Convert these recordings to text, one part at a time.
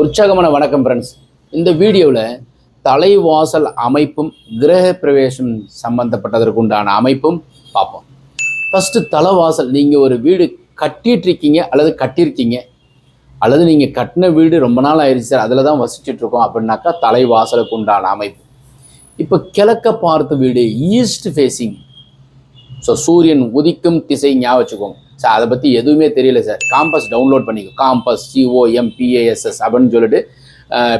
உற்சாகமான வணக்கம் ஃப்ரெண்ட்ஸ் இந்த வீடியோவில் தலைவாசல் அமைப்பும் கிரக பிரவேசம் சம்பந்தப்பட்டதற்கு உண்டான அமைப்பும் பார்ப்போம். ஃபஸ்ட்டு தலைவாசல் நீங்கள் ஒரு வீடு கட்டிட்டு இருக்கீங்க அல்லது கட்டியிருக்கீங்க? அல்லது நீங்கள் கட்டின வீடு ரொம்ப நாள் ஆயிடுச்சு சார் அதில் தான் வசிச்சுட்ருக்கோம் அப்படின்னாக்கா தலைவாசலுக்கு உண்டான அமைப்பு. இப்போ கிழக்க பார்த்த வீடு ஈஸ்ட் ஃபேஸிங் ஸோ சூரியன் உதிக்கும் திசை ஞாபகம் வச்சுக்கோங்க. சார் அதை பற்றி எதுவுமே தெரியல சார் காம்பஸ் டவுன்லோட் பண்ணிக்கோ. Compass C O M P A S S அப்படின்னு சொல்லிட்டு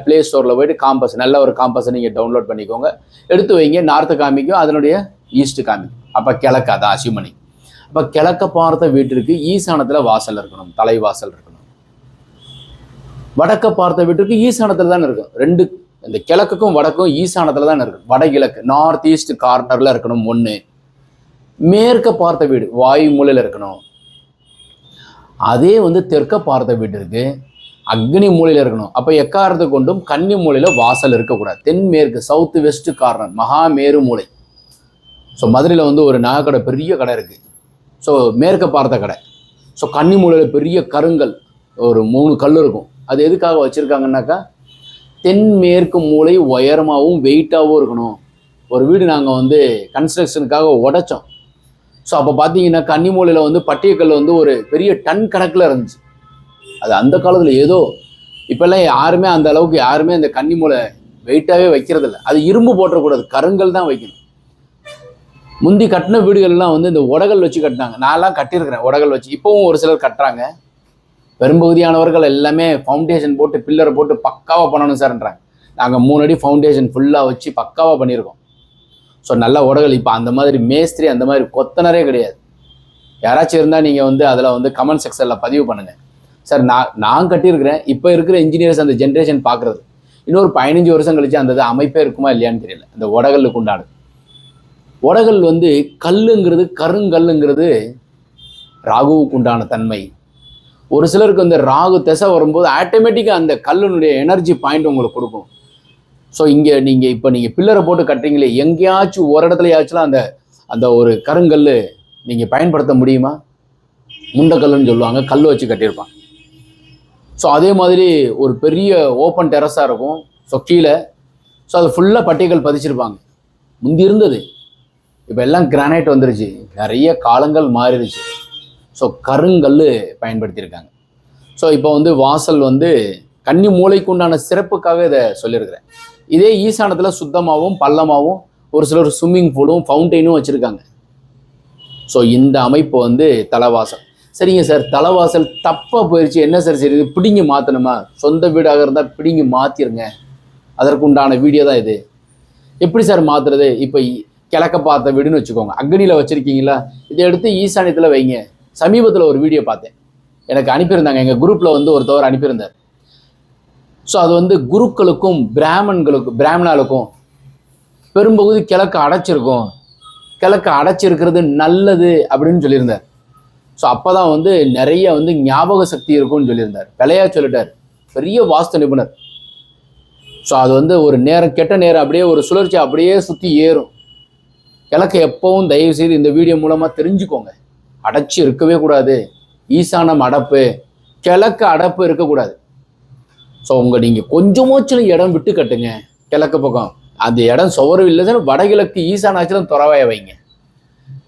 ப்ளே ஸ்டோரில் போயிட்டு காம்பஸ் நல்ல ஒரு காம்பஸை நீங்கள் டவுன்லோட் பண்ணிக்கோங்க. எடுத்து வைங்க நார்த்து காமிக்கும் அதனுடைய ஈஸ்ட்டு காமிக்கும். அப்போ கிழக்கு அதான் அசியூம் பண்ணி. அப்போ கிழக்க பார்த்த வீட்டிற்கு ஈசானத்தில் வாசல் இருக்கணும் தலைவாசல் இருக்கணும். வடக்க பார்த்த வீட்டிற்கு ஈசானத்தில் தான் இருக்கும். ரெண்டு இந்த கிழக்குக்கும் வடக்கும் ஈசானத்தில் தான் இருக்கும். வடகிழக்கு நார்த் ஈஸ்ட் கார்னரில் இருக்கணும் ஒன்று மேற்க பார்த்த வீடு வாயு மூலையில் இருக்கணும். அதே வந்து தெற்க பார்த்த வீட்டிற்கு அக்னி மூலையில் இருக்கணும். அப்போ எக்காரத்தை கொண்டும் கன்னி மூலையில் வாசல் இருக்கக்கூடாது. தென்மேற்கு சவுத் வெஸ்ட் கார்னர் மகாமேரு மூலை. ஸோ மதுரையில் வந்து ஒரு நகைக்கடை பெரிய கடை இருக்குது ஸோ மேற்க பார்த்த கடை. ஸோ கன்னி மூலையில் பெரிய கருங்கல் ஒரு மூணு கல் இருக்கும். அது எதுக்காக வச்சுருக்காங்கன்னாக்கா தென்மேற்கு மூலை உயரமாகவும் வெயிட்டாகவும் இருக்கணும். ஒரு வீடு நாங்கள் வந்து கன்ஸ்ட்ரக்ஷனுக்காக உடைச்சோம். ஸோ அப்போ பார்த்தீங்கன்னா கன்னிமூலையில் வந்து பட்டியக்கல் வந்து ஒரு பெரிய டன் கணக்கில் இருந்துச்சு. அது அந்த காலத்தில் ஏதோ இப்போல்லாம் யாருமே அந்த அளவுக்கு யாருமே அந்த கன்னிமூலை வெயிட்டாகவே வைக்கிறதில்ல அது இரும்பு போட்டுறக்கூடாது கருங்கல் தான் வைக்கணும். முந்தி கட்டின வீடுகள்லாம் வந்து இந்த உடகல் வச்சு கட்டினாங்க. நான்லாம் கட்டியிருக்கிறேன் உடகல் வச்சு. இப்போவும் ஒரு சிலர் கட்டுறாங்க. பெரும்பகுதியானவர்கள் எல்லாமே ஃபவுண்டேஷன் போட்டு பில்லரை போட்டு பக்காவாக பண்ணணும் சார்ன்றாங்க. நாங்கள் மூணு அடி ஃபவுண்டேஷன் ஃபுல்லாக வச்சு பக்காவாக பண்ணியிருக்கோம். ஸோ நல்ல உடகள் இப்போ அந்த மாதிரி மேஸ்திரி அந்த மாதிரி கொத்தனரே கிடையாது. யாராச்சும் இருந்தால் நீங்கள் வந்து அதில் வந்து கமெண்ட் செக்ஷனில் பதிவு பண்ணுங்கள் சார் நான் நான் கட்டியிருக்கிறேன். இப்போ இருக்கிற இன்ஜினியர்ஸ் அந்த ஜென்ரேஷன் பார்க்குறது இன்னொரு பதினஞ்சு வருஷம் கழிச்சு அந்த இது அமைப்பே இருக்குமா இல்லையான்னு தெரியல. இந்த உடகல்லுக்கு உண்டானது. உடகல் வந்து கல்லுங்கிறது கருங்கல்லுங்கிறது ராகுவுக்கு உண்டான தன்மை. ஒரு சிலருக்கு அந்த ராகு திசை வரும்போது ஆட்டோமேட்டிக்காக அந்த கல்லுனுடைய எனர்ஜி பாயிண்ட் உங்களுக்கு கொடுக்கும் ஸோ இங்கே நீங்கள் இப்போ நீங்கள் பில்லரை போட்டு கட்டுறீங்களே எங்கேயாச்சும் ஒரு இடத்துலையாச்சும் அந்த அந்த ஒரு கருங்கல் நீங்கள் பயன்படுத்த முடியுமா? முண்டக்கல்லுன்னு சொல்லுவாங்க கல் வச்சு கட்டியிருப்பாங்க. ஸோ அதே மாதிரி ஒரு பெரிய ஓப்பன் டெரஸாக இருக்கும். ஸோ கீழே. ஸோ அது ஃபுல்லாக பட்டிகள் பதிச்சிருப்பாங்க. முந்தி இருந்தது இப்போ எல்லாம் கிரானைட் வந்துருச்சு. நிறைய காலங்கள் மாறிடுச்சு. ஸோ கருங்கல் பயன்படுத்தியிருக்காங்க. ஸோ இப்போ வந்து வாசல் வந்து கன்னி மூளைக்கு உண்டான சிறப்புக்காக இதை சொல்லியிருக்கிறேன். இதே ஈசானத்தில் சுத்தமாகவும் பள்ளமாகவும் ஒரு சிலர் ஸ்விம்மிங் பூலும் ஃபவுண்டெயினும் வச்சுருக்காங்க. ஸோ இந்த அமைப்பு வந்து தலைவாசல். சரிங்க சார் தலைவாசல் தப்பாக போயிடுச்சு என்ன சார் சரி இது பிடிங்கி மாற்றணுமா சொந்த வீடாக இருந்தால் பிடிங்கி மாற்றிருங்க அதற்கு உண்டான வீடியோ தான் இது. எப்படி சார் மாற்றுறது இப்போ கிழக்க பார்த்த வீடுன்னு வச்சுக்கோங்க. அக்னியில் வச்சுருக்கீங்களா? இதை எடுத்து ஈசானியத்தில் வைங்க. சமீபத்தில் ஒரு வீடியோ பார்த்தேன். எனக்கு அனுப்பியிருந்தாங்க. எங்கள் குரூப்பில் வந்து ஒருத்தவர் அனுப்பியிருந்தார். ஸோ அது வந்து குருக்களுக்கும் பிராமன்களுக்கும் பிராமணாளுக்கும் பெரும்பகுதி கிழக்கு அடைச்சிருக்கும். கிழக்கு அடைச்சிருக்கிறது நல்லது அப்படின்னு சொல்லியிருந்தார். ஸோ அப்போ தான் வந்து நிறைய வந்து ஞாபக சக்தி இருக்கும்னு சொல்லியிருந்தார். விளையா சொல்லிட்டார். பெரிய வாஸ்து நிபுணர். ஸோ அது வந்து ஒரு நேரம் கெட்ட நேரம் அப்படியே ஒரு சுழற்சி அப்படியே சுற்றி ஏறும். கிழக்கு எப்பவும் தயவு செய்து இந்த வீடியோ மூலமாக தெரிஞ்சுக்கோங்க. அடைச்சி இருக்கவே கூடாது. ஈசானம் அடப்பு. கிழக்கு அடப்பு இருக்கக்கூடாது. ஸோ உங்கள் நீங்கள் கொஞ்சமாச்சும் இடம் விட்டு கட்டுங்க. கிழக்கு பக்கம். அந்த இடம் சுவரும் இல்லைன்னு வடகிழக்கு ஈசானாச்சும் துறவாய வைங்க.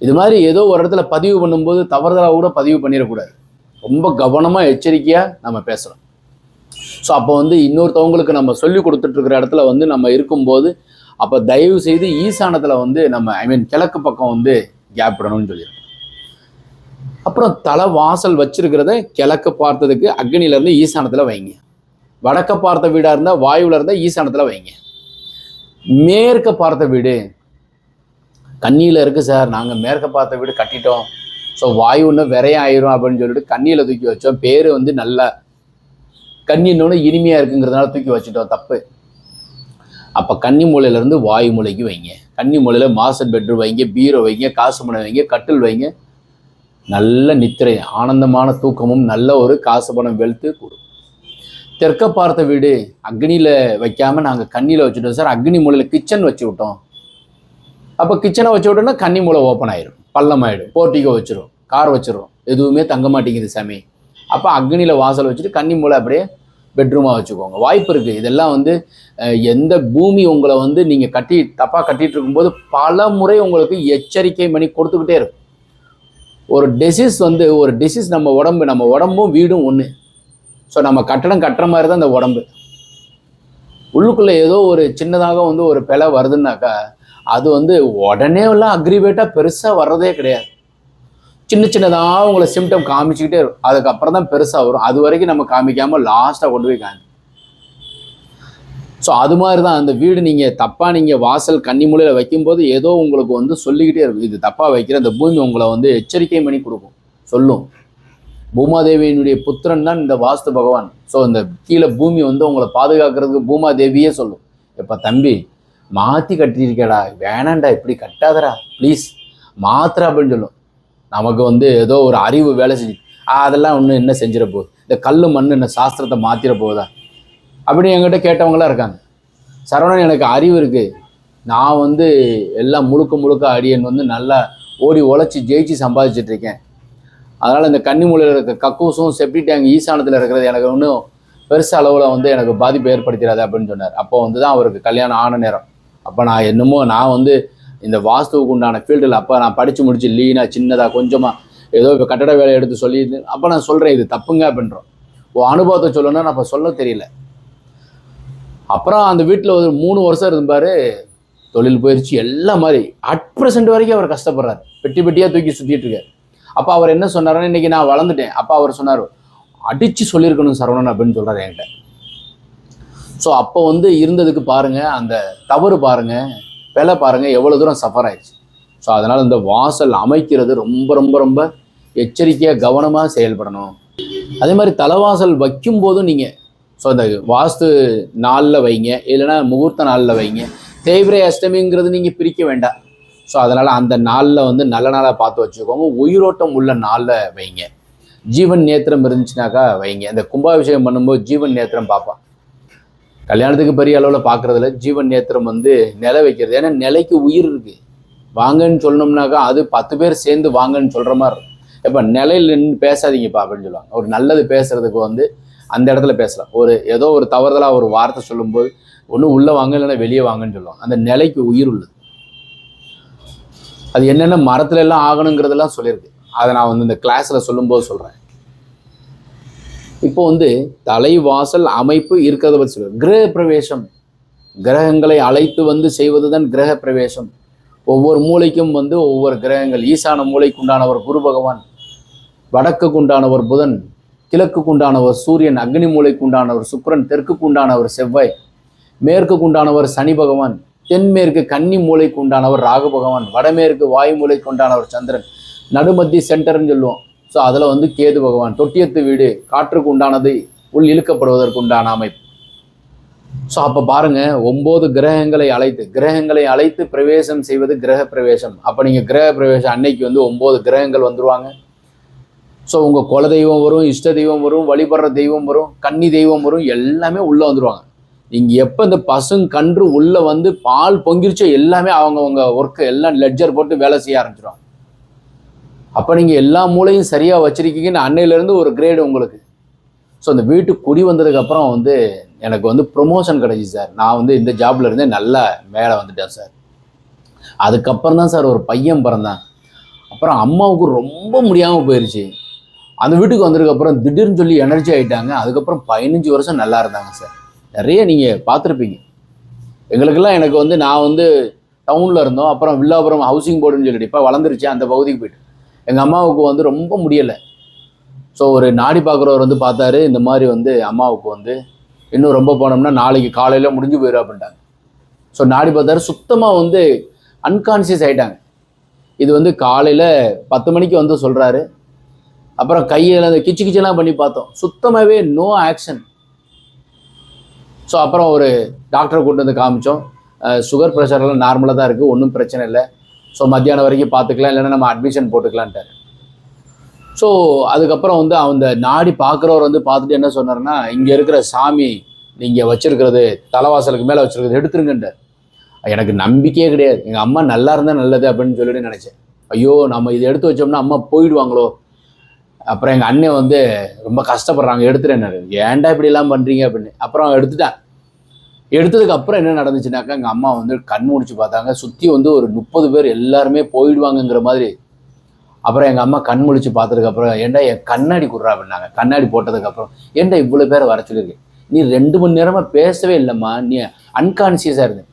இது மாதிரி ஏதோ ஒரு இடத்துல பதிவு பண்ணும்போது தவறுதலாக கூட பதிவு பண்ணிடக்கூடாது. ரொம்ப கவனமாக எச்சரிக்கையாக நம்ம பேசணும். ஸோ அப்போ வந்து இன்னொருத்தவங்களுக்கு நம்ம சொல்லி கொடுத்துட்ருக்கிற இடத்துல வந்து நம்ம இருக்கும்போது அப்போ தயவு செய்து ஈசானத்தில் வந்து நம்ம ஐ மீன் கிழக்கு பக்கம் வந்து கேப் விடணும்னு சொல்லியிருக்கோம் அப்புறம் தலை வாசல் வச்சிருக்கிறத கிழக்கு பார்த்ததுக்கு அக்னியிலேருந்து ஈசானத்தில் வைங்க. வடக்க பார்த்த வீடாக இருந்தால் வாயுவில் இருந்தால் ஈசானத்தில் வைங்க. மேற்க பார்த்த வீடு கண்ணியில் இருக்குது சார். நாங்கள் மேற்க பார்த்த வீடு கட்டிட்டோம். ஸோ வாயுன்னு விரைய ஆயிரும் அப்படின்னு சொல்லிட்டு கண்ணியில் தூக்கி வச்சோம். பேர் வந்து நல்லா கண்ணின்னொன்று இனிமையாக இருக்குங்கிறதுனால தூக்கி வச்சுட்டோம். தப்பு. அப்போ கன்னி மூலையிலேருந்து வாயு மூலைக்கு வைங்க. கன்னி மூலையில் மாஸ்டர் பெட்ரூம் வைங்க பீரோ வைங்க காசு பணம் வைங்க கட்டில் வைங்க. நல்ல நித்திரை ஆனந்தமான தூக்கமும் நல்ல ஒரு காசு பணம் வெளுத்து கொடுக்கும் தெற்க பார்த்த வீடு அக்னியில் வைக்காமல் நாங்கள் கண்ணியில் வச்சுட்டோம் சார். அக்னி மூலையில் கிச்சன் வச்சு விட்டோம். அப்போ கிச்சனை வச்சு விட்டோம்னா கன்னி மூலை ஓப்பன் ஆயிடும் பள்ளம் ஆயிடும் போர்ட்டிகோ வச்சிரும். கார் வச்சிரும். எதுவுமே தங்க மாட்டேங்குது சாமி. அப்போ அக்னியில் வாசல் வச்சுட்டு கன்னி மூலை அப்படியே பெட்ரூமாக வச்சுக்கோங்க. வாய்ப்பு இருக்குது இதெல்லாம் வந்து எந்த பூமி உங்களை வந்து நீங்கள் கட்டி தப்பாக கட்டிகிட்டு இருக்கும்போது பல முறை உங்களுக்கு எச்சரிக்கை பண்ணி கொடுத்துக்கிட்டே இருக்கும். ஒரு டிசீஸ் வந்து ஒரு டிசீஸ் நம்ம உடம்பு நம்ம உடம்பும் வீடும் ஒன்று ஸோ நம்ம கட்டடம் கட்டுற மாதிரி தான் இந்த உடம்பு. உள்ளுக்குள்ளே ஏதோ ஒரு சின்னதாக வந்து ஒரு பிழை வருதுன்னாக்கா அது வந்து உடனே எல்லாம் அக்ரிவேட்டாக பெருசாக வர்றதே கிடையாது. சின்ன சின்னதாக உங்களை சிம்டம் காமிச்சிக்கிட்டே இருக்கும். அதுக்கப்புறம் தான் பெருசாக வரும். அது வரைக்கும் நம்ம காமிக்காமல் லாஸ்ட்டாக கொண்டு போய் காமி. ஸோ அது மாதிரி தான் அந்த வீடு நீங்கள் தப்பாக நீங்கள் வாசல் கன்னி மூலையில் வைக்கும்போது ஏதோ உங்களுக்கு வந்து சொல்லிக்கிட்டே இருக்கும். இது தப்பாக வைக்கிற அந்த பூமி உங்களை வந்து எச்சரிக்கை பண்ணி கொடுக்கும். சொல்லும். பூமாதேவியினுடைய புத்திரன் தான் இந்த வாஸ்து பகவான். ஸோ இந்த கீழே பூமி வந்து உங்களை பாதுகாக்கிறதுக்கு பூமாதேவியே சொல்லும். இப்போ தம்பி மாற்றி கட்டியிருக்கேடா வேணாண்டா இப்படி கட்டாதடா ப்ளீஸ் மாத்திர அப்படின்னு சொல்லும். நமக்கு வந்து ஏதோ ஒரு அறிவு வேலை செஞ்சு அதெல்லாம் ஒன்றும் என்ன செஞ்சிட போகுது? இந்த கல் மண் என்ன சாஸ்திரத்தை மாற்றிட போகுதா? அப்படின்னு என்கிட்ட கேட்டவங்களாம் இருக்காங்க. சரவணன் எனக்கு அறிவு இருக்குது நான் வந்து எல்லாம் முழுக்க முழுக்க அடியன் வந்து நல்லா ஓடி உழைச்சி ஜெயிச்சு சம்பாதிச்சிட்டு இருக்கேன். அதனால் இந்த கன்னிமூலையில் இருக்கிற கக்கூசும் செப்டி டேங்க் ஈசானத்தில் இருக்கிறது எனக்கு ஒன்றும் பெருசு அளவில் வந்து எனக்கு பாதிப்பு ஏற்படுத்திடாது அப்படின்னு சொன்னார். அப்போ வந்து தான் அவருக்கு கல்யாணம் ஆன நேரம். அப்போ நான் என்னமோ நான் வந்து இந்த வாஸ்துவுக்கு உண்டான ஃபீல்டில் அப்போ நான் படித்து முடிச்சு லீனாக சின்னதாக கொஞ்சமாக ஏதோ இப்போ கட்டட வேலை எடுத்து சொல்லி அப்போ நான் சொல்கிறேன் இது தப்புங்க அப்படின்றோம். ஓ அனுபவத்தை சொல்லணும்னா நான் அப்போ சொல்ல தெரியல. அப்புறம் அந்த வீட்டில் ஒரு மூணு வருஷம் இருந்தார் தொழில் போயிடுச்சு எல்லாம் மாதிரி அட் ப்ரெசென்ட் வரைக்கும் அவர் கஷ்டப்படுறார். பெட்டி பெட்டியாக தூக்கி சுற்றிட்டு இருக்காரு. அப்போ அவர் என்ன சொன்னாருன்னா இன்றைக்கி நான் வளர்ந்துட்டேன். அப்போ அவர் சொன்னார் அடித்து சொல்லியிருக்கணும் சரவணன் அப்படின்னு சொல்கிறார் என்கிட்ட. ஸோ அப்போ வந்து இருந்ததுக்கு பாருங்கள் அந்த தவறு பாருங்கள் வேலை பாருங்கள் எவ்வளோ தூரம் சஃபர் ஆயிடுச்சு. ஸோ அதனால் இந்த வாசல் அமைக்கிறது ரொம்ப ரொம்ப ரொம்ப எச்சரிக்கையாக கவனமாக செயல்படணும். அதே மாதிரி தலைவாசல் வைக்கும் போதும் நீங்கள் ஸோ இந்த வாஸ்து நாளில் வைங்க இல்லைன்னா முகூர்த்த நாளில் வைங்க. தேய்பிரை அஷ்டமிங்கிறது நீங்கள் பிரிக்க வேண்டாம். ஸோ அதனால் அந்த நாளில் வந்து நல்ல நாளாக பார்த்து வச்சுக்கோங்க. உயிரோட்டம் உள்ள நாளில் வைங்க. ஜீவன் நேத்திரம் இருந்துச்சுனாக்கா வைங்க. இந்த கும்பாபிஷேகம் பண்ணும்போது ஜீவன் நேத்திரம் பார்ப்பான் கல்யாணத்துக்கு பெரிய அளவில் பார்க்குறதுல ஜீவன் நேத்திரம் வந்து நிலை வைக்கிறது. ஏன்னா நிலைக்கு உயிர் இருக்குது வாங்கன்னு சொல்லணும்னாக்கா அது பத்து பேர் சேர்ந்து வாங்கன்னு சொல்கிற மாதிரி இருக்கும். இப்போ நிலையில் நின்று பேசாதீங்கப்பா அப்படின்னு சொல்லுவாங்க. ஒரு நல்லது பேசுறதுக்கு வந்து அந்த இடத்துல பேசலாம். ஒரு ஏதோ ஒரு தவறுதலாக ஒரு வார்த்தை சொல்லும்போது ஒன்றும் உள்ளே வாங்க இல்லைன்னா வெளியே வாங்கன்னு சொல்லுவாங்க. அந்த நிலைக்கு உயிர் உள்ளது. அது என்னென்ன மரத்துல எல்லாம் ஆகணுங்கிறதெல்லாம் சொல்லியிருக்கு. அதை நான் வந்து இந்த கிளாஸில் சொல்லும்போது சொல்கிறேன் இப்போ வந்து தலைவாசல் அமைப்பு இருக்கிறத பற்றி சொல்லுவேன் கிரக பிரவேசம். கிரகங்களை அழைத்து வந்து செய்வது தான் கிரக பிரவேசம். ஒவ்வொரு மூலைக்கும் வந்து ஒவ்வொரு கிரகங்கள். ஈசான மூலைக்கு உண்டானவர் குரு பகவான் வடக்குக்கு உண்டானவர் புதன் கிழக்குக்கு உண்டானவர் சூரியன் அக்னி மூலைக்கு உண்டானவர் சுக்கிரன் தெற்குக்கு உண்டானவர் செவ்வாய் மேற்குக்கு உண்டானவர் சனி பகவான் தென்மேற்கு கன்னி மூலைக்கு உண்டானவர் ராகு பகவான் வடமேற்கு வாயு மூலைக்கு உண்டானவர் சந்திரன். நடுமத்தி சென்டர்னு சொல்லுவோம். ஸோ அதில் வந்து கேது பகவான். தொட்டியத்து வீடு காற்றுக்கு உண்டானது உள் இழுக்கப்படுவதற்கு உண்டான அமைப்பு. ஸோ அப்போ பாருங்க ஒம்பது கிரகங்களை அழைத்து கிரகங்களை அழைத்து பிரவேசம் செய்வது கிரக பிரவேசம். அப்போ நீங்கள் கிரக பிரவேசம் அன்னைக்கு வந்து ஒம்பது கிரகங்கள் வந்துருவாங்க. ஸோ உங்கள் குல தெய்வம் வரும் இஷ்ட தெய்வம் வரும் வழிபடுற தெய்வம் வரும் கன்னி தெய்வம் வரும் எல்லாமே உள்ளே வந்துருவாங்க. நீங்கள் எப்போ இந்த பசுங்கன்று உள்ளே வந்து பால் பொங்கிருச்சோ எல்லாமே அவங்கவுங்க ஒர்க்கு எல்லாம் லெட்ஜர் போட்டு வேலை செய்ய ஆரம்பிச்சிடும் அப்போ நீங்கள் எல்லா மூளையும் சரியாக வச்சுருக்கீங்கன்னு அன்னையிலேருந்து ஒரு கிரேடு உங்களுக்கு. ஸோ அந்த வீட்டுக்கு குடி வந்ததுக்கப்புறம் வந்து எனக்கு வந்து ப்ரொமோஷன் கிடைச்சி சார். நான் வந்து இந்த ஜாப்ல இருந்தே நல்லா மேலே வந்துட்டேன் சார். அதுக்கப்புறம் தான் சார் ஒரு பையன் பிறந்தான். அப்புறம் அம்மாவுக்கு ரொம்ப முடியாமல் போயிடுச்சு அந்த வீட்டுக்கு வந்ததுக்கப்புறம் திடீர்னு சொல்லி எனர்ஜி ஆகிட்டாங்க அதுக்கப்புறம் பதினஞ்சு வருஷம் நல்லா இருந்தாங்க சார். நிறைய நீங்கள் பார்த்துருப்பீங்க. எங்களுக்கெல்லாம் எனக்கு வந்து நான் வந்து டவுனில் இருந்தோம். அப்புறம் வில்லாபுரம் ஹவுசிங் போர்டுன்னு சொல்லிட்டு இப்போ வளர்ந்துருச்சு. அந்த பகுதிக்கு போயிட்டு. எங்கள் அம்மாவுக்கு வந்து ரொம்ப முடியலை. ஸோ ஒரு நாடி பார்க்குறவர் வந்து பார்த்தாரு. இந்த மாதிரி வந்து அம்மாவுக்கு வந்து இன்னும் ரொம்ப போனோம்னா நாளைக்கு காலையில் முடிஞ்சு போயிடும் அப்படின்ட்டாங்க. ஸோ நாடி பார்த்தாரு. சுத்தமாக வந்து அன்கான்சியஸ் ஆகிட்டாங்க இது வந்து காலையில் பத்து மணிக்கு வந்து சொல்கிறாரு அப்புறம் கையில் அந்த கிச்சு கிச்செல்லாம் பண்ணி பார்த்தோம். சுத்தமாகவே நோ ஆக்ஷன் ஸோ அப்புறம் ஒரு டாக்டரை கூட்டு வந்து காமிச்சோம். சுகர் ப்ரெஷர்லாம் நார்மலாக தான் இருக்குது ஒன்றும் பிரச்சனை இல்லை. ஸோ மத்தியானம் வரைக்கும் பார்த்துக்கலாம் இல்லைன்னா நம்ம அட்மிஷன் போட்டுக்கலான்ட்டார் ஸோ அதுக்கப்புறம் வந்து அந்த நாடி பார்க்குறவர் வந்து பார்த்துட்டு என்ன சொன்னார்னா இங்கே இருக்கிற சாமி நீங்கள் வச்சுருக்கிறது தலைவாசலுக்கு மேலே வச்சுருக்கிறது எடுத்துருங்கன்றார் எனக்கு நம்பிக்கையே கிடையாது. எங்கள் அம்மா நல்லா இருந்தால் நல்லது அப்படின்னு சொல்லிட்டு நினச்சேன். ஐயோ நம்ம இதை எடுத்து வச்சோம்னா அம்மா போயிடுவாங்களோ? அப்புறம் எங்கள் அண்ணன் வந்து ரொம்ப கஷ்டப்படுறாங்க எடுத்துட்டேன் ஏன்டா இப்படிலாம் பண்ணுறீங்க அப்படின்னு. அப்புறம் எடுத்துட்டேன். எடுத்ததுக்கப்புறம் என்ன நடந்துச்சுனாக்கா எங்கள் அம்மா வந்து கண் முடிச்சு பார்த்தாங்க. சுற்றி வந்து ஒரு முப்பது பேர் எல்லாருமே போயிடுவாங்கங்கிற மாதிரி. அப்புறம் எங்கள் அம்மா கண் முழிச்சு பார்த்ததுக்கப்புறம் ஏன்டா என் கண்ணாடி குடுறா அப்படின்னாங்க. கண்ணாடி போட்டதுக்கப்புறம் ஏன்டா இவ்வளோ பேரை வர சொல்லியிருக்கு? நீ ரெண்டு மணி நேரமாக பேசவே இல்லைம்மா. நீ அன்கான்சியஸாக இருந்தேன்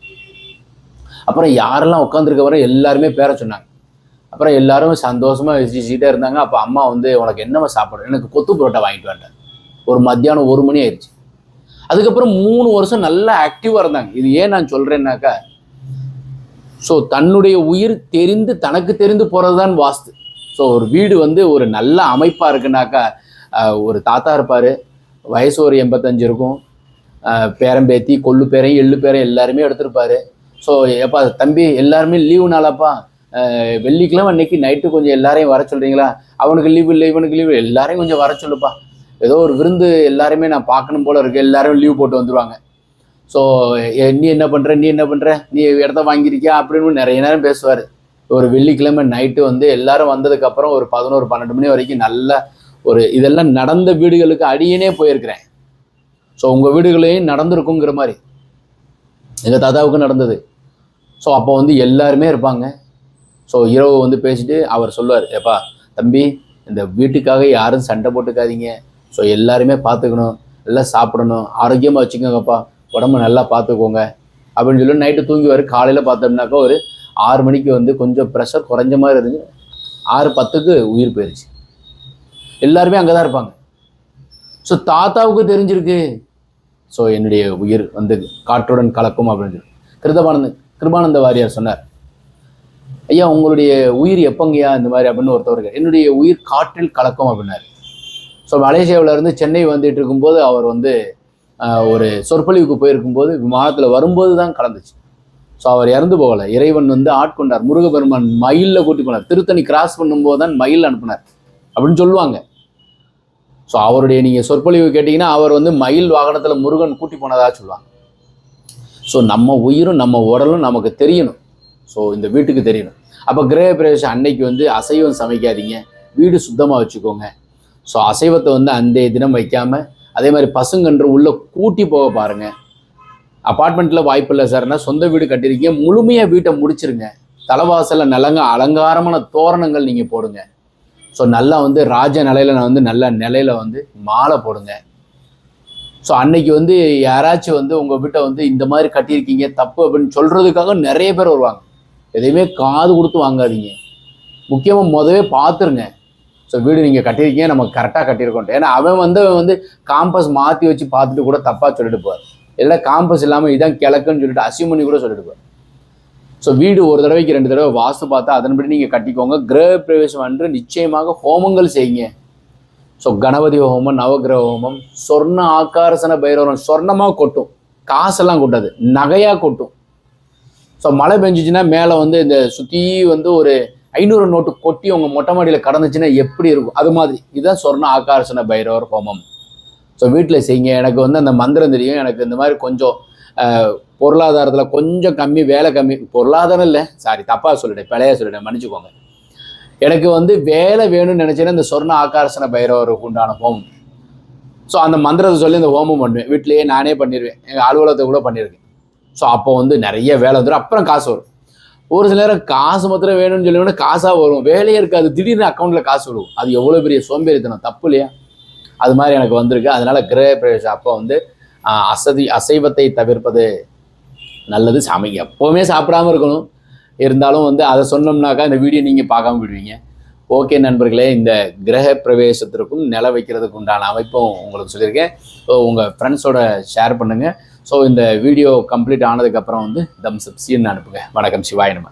அப்புறம் யாரெல்லாம் உட்காந்துருக்க வர எல்லாருமே பேர சொன்னாங்க. அப்புறம் எல்லாரும் சந்தோஷமாக வச்சுக்கிட்டே இருந்தாங்க. அப்போ அம்மா வந்து உனக்கு என்னவா சாப்பிடும் எனக்கு கொத்து புரோட்டா வாங்கிட்டு வந்தேன் ஒரு மத்தியானம் ஒரு மணி ஆயிடுச்சு. அதுக்கப்புறம் மூணு வருஷம் நல்லா ஆக்டிவாக இருந்தாங்க. இது ஏன் நான் சொல்கிறேன்னாக்கா ஸோ தன்னுடைய உயிர் தெரிந்து தனக்கு தெரிந்து போகிறது தான் வாஸ்து. ஸோ ஒரு வீடு வந்து ஒரு நல்ல அமைப்பாக இருக்குனாக்கா ஒரு தாத்தா இருப்பார். வயசு ஒரு எண்பத்தஞ்சு இருக்கும். பேரம்பேத்தி கொள்ளு பேரையும் எள்ளு பேரையும் எல்லாருமே எடுத்திருப்பாரு. ஸோ எப்பா தம்பி எல்லாருமே லீவு நாளாப்பா வெள்ளிக்கிழமை அன்னைக்கு நைட்டு கொஞ்சம் எல்லாரையும் வர சொல்கிறீங்களா அவனுக்கு லீவு இல்லை இவனுக்கு லீவு எல்லாரையும் கொஞ்சம் வர சொல்லுப்பா. ஏதோ ஒரு விருந்து எல்லாருமே நான் பார்க்கணும் போல இருக்கு. எல்லாரும் லீவ் போட்டு வந்துடுவாங்க ஸோ நீ என்ன பண்ணுற நீ என்ன பண்ணுற நீ இடத்த வாங்கியிருக்கியா? அப்படின்னு நிறைய நேரம் பேசுவார். ஒரு வெள்ளிக்கிழமை நைட்டு வந்து எல்லாரும் வந்ததுக்கப்புறம் ஒரு பதினோரு பன்னெண்டு மணி வரைக்கும் நல்ல ஒரு இதெல்லாம் நடந்த வீடுகளுக்கு அடியனே போயிருக்கிறேன். ஸோ உங்கள் வீடுகளையும் நடந்திருக்குங்கிற மாதிரி. எங்கள் தாத்தாவுக்கு நடந்தது. ஸோ அப்போ வந்து எல்லாருமே இருப்பாங்க. ஸோ இரவு வந்து பேசிட்டு அவர் சொல்லுவார் ஏப்பா தம்பி இந்த வீட்டுக்காக யாரும் சண்டை போட்டுக்காதீங்க. ஸோ எல்லாருமே பார்த்துக்கணும் நல்லா சாப்பிடணும் ஆரோக்கியமாக வச்சுக்கோங்கப்பா. உடம்ப நல்லா பார்த்துக்கோங்க அப்படின்னு சொல்லி நைட்டு தூங்கிவார். காலையில் பார்த்தோம்னாக்கா ஒரு ஆறு மணிக்கு வந்து கொஞ்சம் ப்ரெஷர் குறைஞ்ச மாதிரி இருந்துச்சு. ஆறு பத்துக்கு உயிர் போயிருச்சு. எல்லாருமே அங்கே தான் இருப்பாங்க. ஸோ தாத்தாவுக்கு தெரிஞ்சிருக்கு. ஸோ என்னுடைய உயிர் வந்து காற்றுடன் கலக்கும் அப்படின்னு சொல்லி. கிருதபானந்த கிருபானந்த வாரியார் சொன்னார். ஐயா உங்களுடைய உயிர் எப்பங்கய்யா இந்த மாதிரி அப்படின்னு ஒருத்தவர் என்னுடைய உயிர் காற்றில் கலக்கும் அப்படின்னாரு. ஸோ மலேசியாவில் இருந்து சென்னை வந்துட்டு இருக்கும்போது அவர் வந்து ஒரு சொற்பொழிவுக்கு போயிருக்கும்போது விமானத்தில் வரும்போது தான் கலந்துச்சு. ஸோ அவர் இறந்து போகலை. இறைவன் வந்து ஆட்கொண்டார். முருகபெருமான் மயிலில் கூட்டி போனார். திருத்தணி கிராஸ் பண்ணும்போது தான் மயில் அனுப்புனார் அப்படின்னு சொல்லுவாங்க. ஸோ அவருடைய நீங்கள் சொற்பொழிவு கேட்டிங்கன்னா அவர் வந்து மயில் வாகனத்தில் முருகன் கூட்டி போனதா சொல்லுவாங்க. ஸோ நம்ம உயிரும் நம்ம உடலும் நமக்கு தெரியணும். ஸோ இந்த வீட்டுக்கு தெரியணும். அப்போ கிரக பிரவேசம் அன்னைக்கு வந்து அசைவம் சமைக்காதீங்க. வீடு சுத்தமாக வச்சுக்கோங்க. ஸோ அசைவத்தை வந்து அந்த தினம் வைக்காமல் அதே மாதிரி பசுங்கன்று உள்ளே கூட்டி போக பாருங்கள் அப்பார்ட்மெண்ட்டில் வாய்ப்பு இல்லை சார்னா சொந்த வீடு கட்டியிருக்கீங்க முழுமையாக வீட்டை முடிச்சிருங்க. தலைவாசலில் நலங்க அலங்காரமான தோரணங்கள் நீங்கள் போடுங்க. ஸோ நல்லா வந்து ராஜ நிலையில நான் வந்து நல்ல நிலையில வந்து மாலை போடுங்க. ஸோ அன்னைக்கு வந்து யாராச்சும் வந்து உங்கள் வீட்டை வந்து இந்த மாதிரி கட்டியிருக்கீங்க தப்பு அப்படின்னு சொல்கிறதுக்காக நிறைய பேர் வருவாங்க. எதையுமே காது கொடுத்து வாங்காதீங்க. முக்கியமாக முதவே பார்த்துருங்க ஸோ வீடு நீங்கள் கட்டியிருக்கீங்க நம்ம கரெக்டாக கட்டியிருக்கோம். ஏன்னா அவன் வந்து அவன் வந்து காம்பஸ் மாற்றி வச்சு பார்த்துட்டு கூட தப்பாக சொல்லிட்டு போவார் இல்லை காம்பஸ் இல்லாமல் இதான் கிழக்குன்னு சொல்லிட்டு அசியூம் பண்ணி கூட சொல்லிட்டு போவார் ஸோ வீடு ஒரு தடவைக்கு ரெண்டு தடவை வாஸ்து பார்த்தா அதன்படி நீங்கள் கட்டிக்கோங்க. கிரக பிரவேசம் அன்று நிச்சயமாக ஹோமங்கள் செய்யுங்க. ஸோ கணபதி ஹோமம் நவகிரக ஹோமம் சொர்ண ஆக்காரசன பைரவரம் சொர்ணமாக கொட்டும். காசெல்லாம் கொட்டாது. நகையாக கொட்டும். ஸோ மழை பெஞ்சிச்சுன்னா மேலே வந்து இந்த சுற்றி வந்து ஒரு ஐநூறு நோட்டு கொட்டி உங்க மொட்டை மாடியில் கடந்துச்சுன்னா எப்படி இருக்கும்? அது மாதிரி. இதுதான் சொர்ண ஆகாரசன பைரவர் ஹோமம். ஸோ வீட்டில் செய்யுங்க. எனக்கு வந்து அந்த மந்திரம் தெரியும். எனக்கு இந்த மாதிரி கொஞ்சம் பொருளாதாரத்தில் கொஞ்சம் கம்மி வேலை கம்மி. பொருளாதாரம் இல்லை. சாரி தப்பாக சொல்லிட்டேன். பிழைய சொல்லிட்டேன். மன்னிச்சுக்கோங்க. எனக்கு வந்து வேலை வேணும்னு நினச்சேன்னா இந்த சொர்ண ஆகாரசன பைரவருக்கு உண்டான ஹோமம். ஸோ அந்த மந்திரத்தை சொல்லி அந்த ஹோமம் பண்ணுவேன். வீட்டிலேயே நானே பண்ணிடுவேன் எங்கள் அலுவலகத்தை கூட பண்ணியிருக்கேன் ஸோ அப்போ வந்து நிறைய வேலை வந்துடும் அப்புறம் காசு வரும். ஒரு சில நேரம் காசு மாத்திரம் வேணும்னு சொல்லி காசாக வரும். வேலையே இருக்காது. திடீர்னு அக்கௌண்ட்டில் காசு வரும். அது எவ்வளோ பெரிய சோம்பேறித்தனம். தப்பு இல்லையா? அது மாதிரி எனக்கு வந்திருக்கு. அதனால கிரக பிரவேச. அப்போ வந்து அசதி அசைவத்தை தவிர்ப்பது நல்லது சமை. எப்போவுமே சாப்பிடாம இருக்கணும். இருந்தாலும் வந்து அதை சொன்னோம்னாக்கா இந்த வீடியோ நீங்கள் பார்க்காம விடுவீங்க ஓகே நண்பர்களே இந்த கிரக பிரவேசத்திற்கும் நில வைக்கிறதுக்கு உண்டான அமைப்பும் உங்களுக்கு சொல்லியிருக்கேன். ஸோ உங்கள் ஃப்ரெண்ட்ஸோட ஷேர் பண்ணுங்கள் ஸோ இந்த வீடியோ கம்ப்ளீட் ஆனதுக்கப்புறம் வந்து தம்ஸ் அப் சீன் அனுப்புங்க. வணக்கம் சிவாய் நம்ம